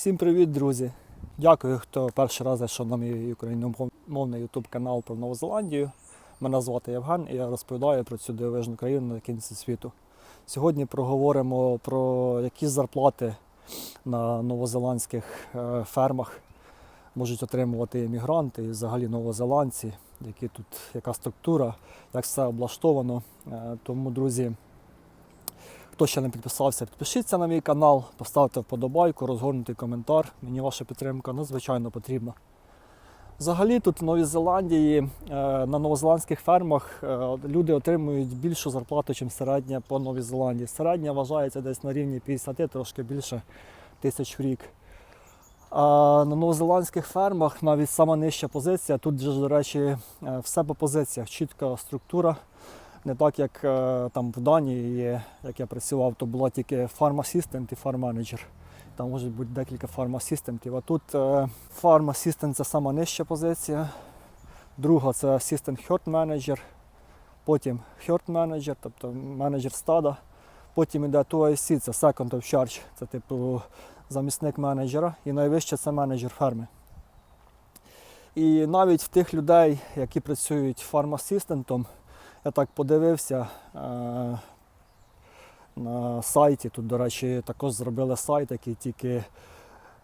Всім привіт, друзі! Дякую, хто перший раз зайшов на мій україномовний YouTube канал про Нову Зеландію. Мене звати Євген і я розповідаю про цю дивовижну країну на кінці світу. Сьогодні проговоримо про які зарплати на новозеландських е, фермах можуть отримувати іммігранти і взагалі новозеландці, які тут, яка структура, як все облаштовано. Е, Тому, друзі, Хто ще не підписався, підпишіться на мій канал, поставте вподобайку, розгорнутий коментар. Мені ваша підтримка надзвичайно потрібна. Взагалі тут в Новій Зеландії е, на новозеландських фермах е, люди отримують більшу зарплату, ніж середня по Новій Зеландії. Середня вважається десь на рівні 50, трошки більше тисяч в рік. А на новозеландських фермах навіть сама нижча позиція. Тут до речі, е, все по позиціях, чітка структура. Не так, як е, там в Данії, як я працював, то була тільки фарм-асистент і фарм-менеджер. Там може бути декілька фарм-асистентів. А тут е, фарм-асистент це сама нижча позиція. Друга це асистент хьорт менеджер потім хьорт менеджер тобто менеджер стада. Потім йде 2IC, це second of charge, це типу замісник менеджера. І найвище це менеджер ферми. І навіть в тих людей, які працюють фарм-асистентом, я так подивився е, на сайті. Тут, до речі, також зробили сайт, який тільки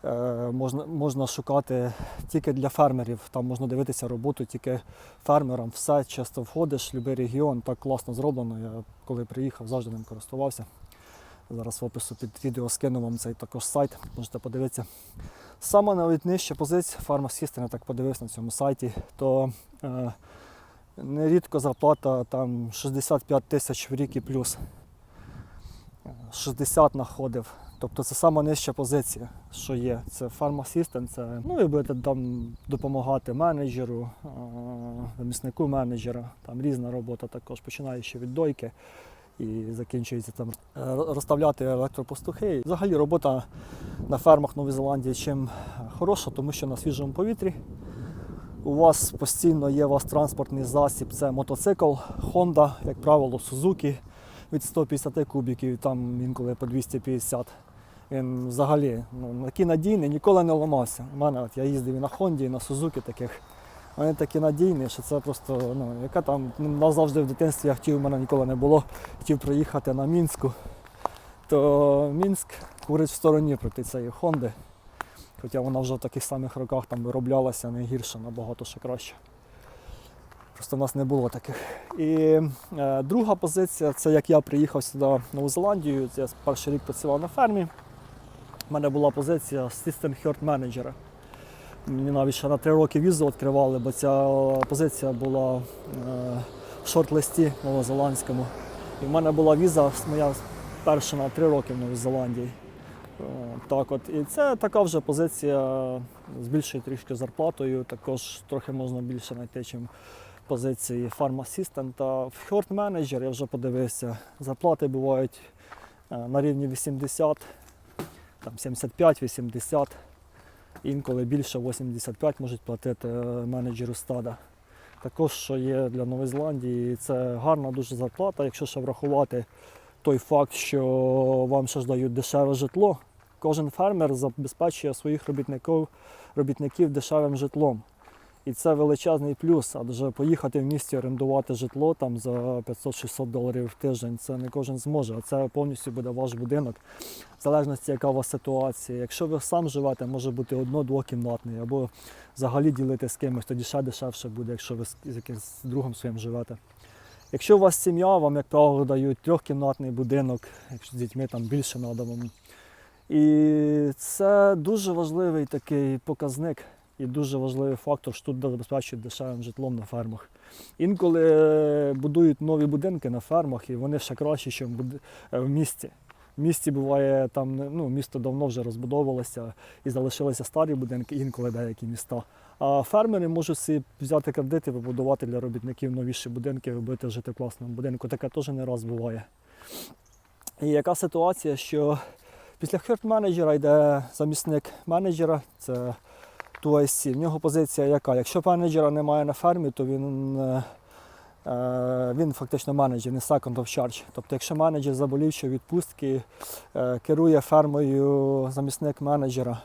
е, можна, можна шукати тільки для фермерів. Там можна дивитися роботу тільки фермерам. Все часто входиш, будь-який регіон, так класно зроблено. Я коли приїхав, завжди ним користувався. Зараз в опису під відео скину вам цей також сайт, можете подивитися. Саме навіть нижча позиція фармасістів, я так подивився на цьому сайті, то е, нерідко зарплата там 65 тисяч в рік і плюс. 60 знаходив. Тобто це сама нижча позиція, що є. Це фармасістент, це ну, ви будете там допомагати менеджеру, е, заміснику менеджера. Там різна робота також, починаючи від дойки і закінчується там е, розставляти електропастухи. Взагалі робота на фермах Нової Зеландії чим хороша, тому що на свіжому повітрі. У вас постійно є у транспортний засіб, це мотоцикл, Honda, як правило, Suzuki від 150 кубіків, там інколи по 250. Він взагалі ну, такий надійний, ніколи не ламався. У мене от, я їздив і на Хонді, і на Сузуки таких. Вони такі надійні, що це просто, ну, яка там ну, назавжди в дитинстві я хотів, у мене ніколи не було, хотів проїхати на Мінську. То Мінськ курить в стороні проти цієї Хонди. Хоча вона вже в таких самих роках там вироблялася не гірше, набагато ще краще. Просто в нас не було таких. І е, друга позиція це як я приїхав сюди в Нову Зеландію. Я перший рік працював на фермі. У мене була позиція System Heart Manager. Мені навіть ще на три роки візу відкривали, бо ця позиція була е, в шорт-листі новозеландському. І в мене була віза моя перша на три роки в Новій Зеландії. Е, Так от. І це така вже позиція з більшою трішки зарплатою. Також трохи можна більше знайти, ніж позиції фармасистента. В Хьорт менеджер я вже подивився. Зарплати бувають е, на рівні 80, там 75-80. Інколи більше 85 можуть платити е, менеджеру стада. Також, що є для Нової Зеландії, це гарна дуже зарплата, якщо ще врахувати той факт, що вам ще ж дають дешеве житло. Кожен фермер забезпечує своїх робітників, робітників дешевим житлом. І це величезний плюс, адже поїхати в місті орендувати житло там за 500-600 доларів в тиждень, це не кожен зможе, а це повністю буде ваш будинок, в залежності, яка у вас ситуація. Якщо ви сам живете, може бути одно-двокімнатний, або взагалі ділити з кимось, тоді ще дешевше буде, якщо ви з якимось другом своїм живете. Якщо у вас сім'я, вам, як правило, дають трьохкімнатний будинок, якщо з дітьми там більше треба вам. І це дуже важливий такий показник і дуже важливий фактор, що тут забезпечують дешевим житлом на фермах. Інколи е, будують нові будинки на фермах, і вони ще кращі, ніж в місті. В місті буває там, ну, місто давно вже розбудовувалося і залишилися старі будинки, інколи деякі міста. А фермери можуть собі взяти кредити, вибудувати для робітників новіші будинки, робити жити в класному будинку. Таке теж не раз буває. І яка ситуація, що після херт-менеджера йде замісник менеджера, це 2IC. В нього позиція яка? Якщо менеджера немає на фермі, то він, е, е, він фактично менеджер, не second of charge. Тобто, якщо менеджер заболів у відпустки, е, керує фермою замісник менеджера,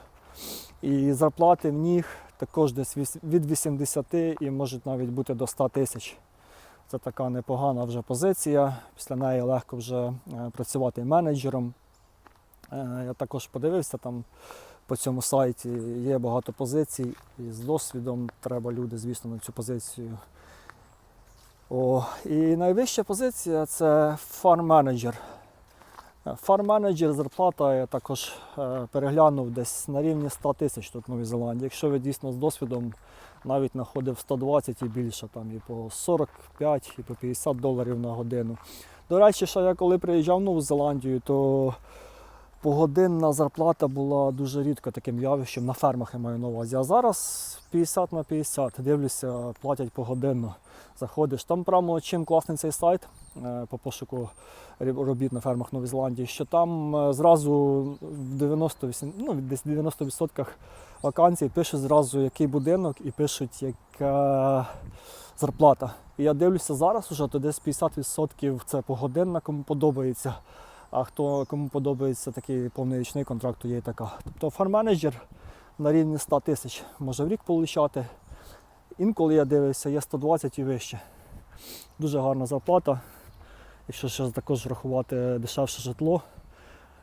І зарплати в них також десь від 80 і можуть навіть бути до 100 тисяч. Це така непогана вже позиція. Після неї легко вже працювати менеджером. Е, Я також подивився там по цьому сайті. Є багато позицій, і з досвідом треба люди, звісно, на цю позицію. О, і найвища позиція це фарм-менеджер. Е, Фарм-менеджер зарплата я також е, переглянув десь на рівні 100 тисяч тут в Новій Зеландії. Якщо ви дійсно з досвідом навіть знаходив 120 і більше, там і по 45, і по 50 доларів на годину. До речі, ще я коли приїжджав в Нову Зеландію, то погодинна зарплата була дуже рідко таким явищем на фермах я маю на увазі. А зараз 50 на 50, дивлюся, платять погодинно. Заходиш. Там прямо чим класний цей сайт е, по пошуку робіт на фермах Нової Зеландії, що там е, зразу в 98, ну, десь 90% вакансій пишуть зразу, який будинок і пишуть, яка зарплата. І я дивлюся зараз уже, то десь 50% це погодинна, кому подобається. А хто кому подобається такий повнорічний контракт, то є і така. Тобто фарм-менеджер на рівні 100 тисяч може в рік получати. Інколи я дивився, є 120 і вище. Дуже гарна зарплата. Якщо ще також врахувати дешевше житло.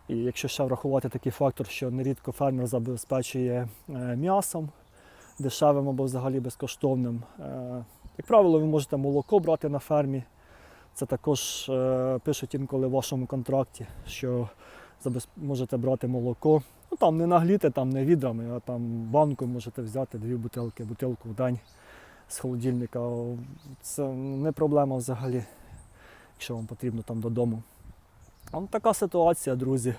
І якщо ще врахувати такий фактор, що нерідко фермер забезпечує е, м'ясом дешевим або взагалі безкоштовним. Е, Як правило, ви можете молоко брати на фермі. Це також е, пишуть інколи в вашому контракті, що можете брати молоко. Ну там не нагліти, там не відрами, а там банку можете взяти дві бутилки, бутилку в день з холодильника. Це не проблема взагалі, якщо вам потрібно там додому. От така ситуація, друзі,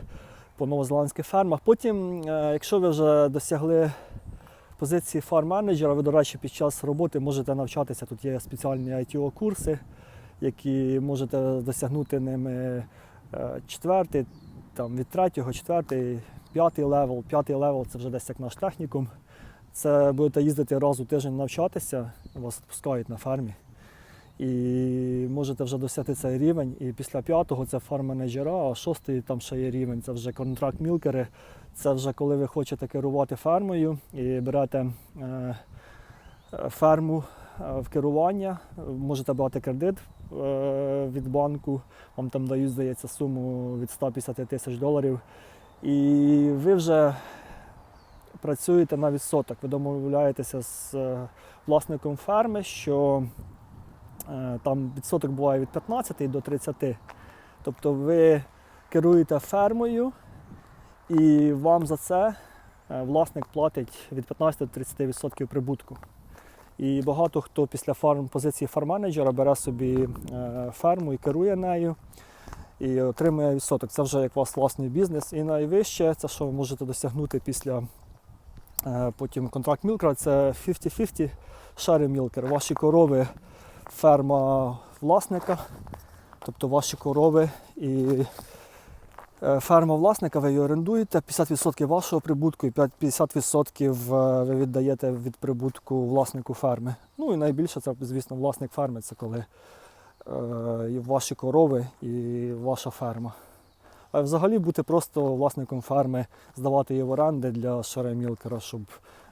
по новозеландських фермах. Потім, е, якщо ви вже досягли позиції фарм-менеджера, ви, до речі, під час роботи можете навчатися. Тут є спеціальні ITO-курси, які можете досягнути ними е, четвертий, там, від третього, четвертий, п'ятий левел. П'ятий левел це вже десь як наш технікум. Це будете їздити раз у тиждень навчатися, вас відпускають на фермі. І можете вже досягти цей рівень. І після п'ятого це фарм-менеджера, а шостий там ще є рівень, це вже контракт-мілкери. Це вже коли ви хочете керувати фермою і берете е, ферму в керування, можете брати кредит е, від банку, вам там дають, здається, суму від 150 тисяч доларів. І ви вже працюєте на відсоток. Ви домовляєтеся з е, власником ферми, що е, там відсоток буває від 15 до 30. Тобто ви керуєте фермою, і вам за це е, власник платить від 15 до 30% прибутку. І багато хто після фарм, позиції фарм-менеджера бере собі е, ферму і керує нею і отримує відсоток. Це вже як у вас власний бізнес. І найвище, це що ви можете досягнути після е, потім контракт мілкера, це 50-50 шари мілкер. Ваші корови ферма власника, тобто ваші корови і ферма власника, ви її орендуєте, 50% вашого прибутку і 50% е, ви віддаєте від прибутку власнику ферми. Ну і найбільше це, звісно, власник ферми, це коли е, ваші корови і ваша ферма. А взагалі бути просто власником ферми, здавати її в оренди для шаремілкера, щоб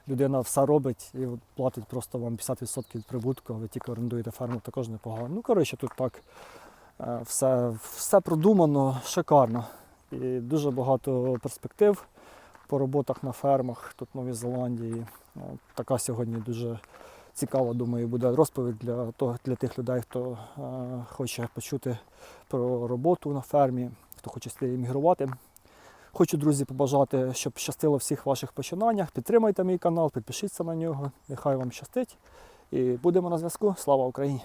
людина все робить і платить просто вам 50% від прибутку, а ви тільки орендуєте ферму, також непогано. Ну, коротше, тут так е, все, все продумано, шикарно. І дуже багато перспектив по роботах на фермах тут в Новій Зеландії. Така сьогодні дуже цікава, думаю, буде розповідь для, того, для тих людей, хто е, хоче почути про роботу на фермі, хто хоче сюди іммігрувати. Хочу, друзі, побажати, щоб щастило всіх ваших починаннях. Підтримайте мій канал, підпишіться на нього. Нехай вам щастить. І будемо на зв'язку. Слава Україні!